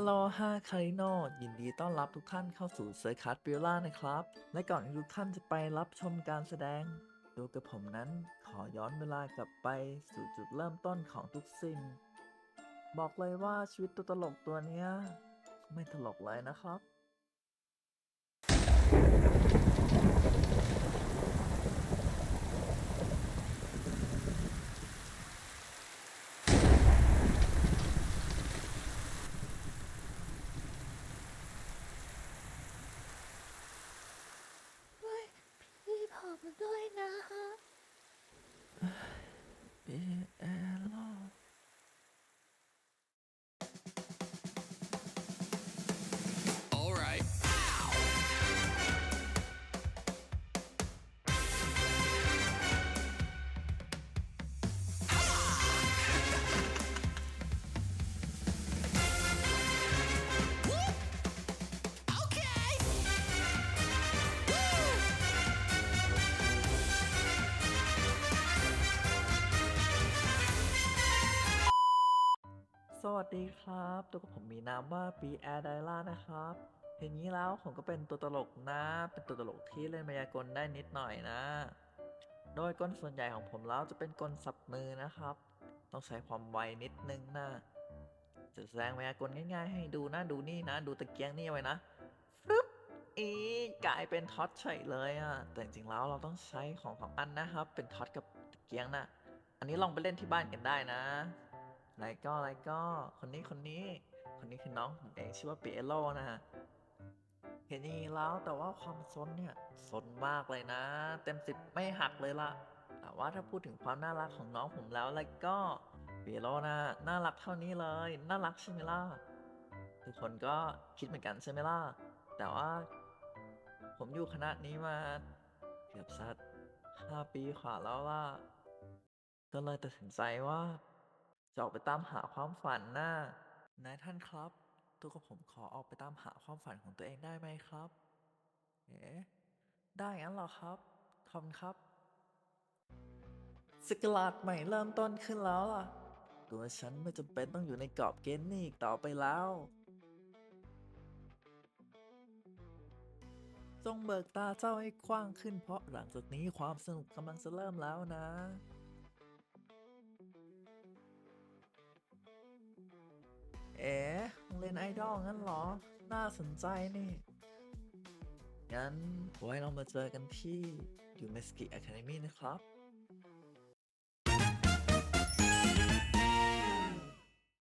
โลฮาคาริโนยินดีต้อนรับทุกท่านเข้าสู่เซอร์คัสบิลล่านะครับ และก่อนที่ทุกท่านจะไปรับชมการแสดง ดูกับผมนั้นขอย้อนเวลากลับไปสู่จุดเริ่มต้นของทุกสิ่ง บอกเลยว่าชีวิตตัวตลกตัวเนี้ย ไม่ตลกเลยนะครับ พี่ผมด้วยนะคะ เสวัสดีครับ ตัวผมมีนามว่าปีแอร์ไดล่านะครับ เห็นนี้แล้วผมก็เป็นตัวตลกนะ เป็นตัวตลกที่เล่นมายากลได้นิดหน่อยนะ โดยกลส่วนใหญ่ของผมแล้วจะเป็นกลสับมือนะครับ ต้องใช้ความไวนิดนึงนะ จะแสดงมายากลง่าย ๆ ให้ดูนะ ดูนี่นะ ดูตะเกียงนี่ไว้นะฟึบอีกลายเป็นท็อตเฉยเลยอะแต่จริงๆแล้วเราต้องใช้ของสองอันนะครับ เป็นท็อตกับตะเกียงนะ อันนี้ลองไปเล่นที่บ้านกันได้นะ ไรก็ไรก็ คนนี้คนนี้ คนนี้คือน้องผมเองชื่อว่าเปียโลนะฮะเห็นอย่างนี้แล้วแต่ว่าความซนเนี่ยซนมากเลยนะ เต็มสิบไม่หักเลยละแต่ว่าถ้าพูดถึงความน่ารักของน้องผมแล้วแล้วก็เปียโลนะน่ารักเท่านี้เลย น่ารักใช่ไหมล่ะทุกคนก็คิดเหมือนกันใช่ไหมล่ะแต่ว่า ผมอยู่คณะนี้มาเกือบสักห้าปีขวาแล้วล่ะก็เลยตัดสินใจว่า จะออกไปตามหาความฝันน่ะนายท่านครับ ตัวกับผมขอออกไปตามหาความฝันของตัวเองได้ไหมครับ เอ๋ได้งั้นเหรอครับขอบคุณครับ สกลาดใหม่เริ่มต้นขึ้นแล้วล่ะ ตัวฉันไม่จำเป็นต้องอยู่ในกรอบเกณฑ์นี้อีกต่อไปแล้ว จงเบิกตาเจ้าให้กว้างขึ้นเพราะหลังจากนี้ความสนุกกำลังจะเริ่มแล้วนะ เล่นไอดอลงั้นเหรอ น่าสนใจนี่ งั้นไว้เรามาเจอกันที่ยูเมสกิอะคาเดมี่นะครับ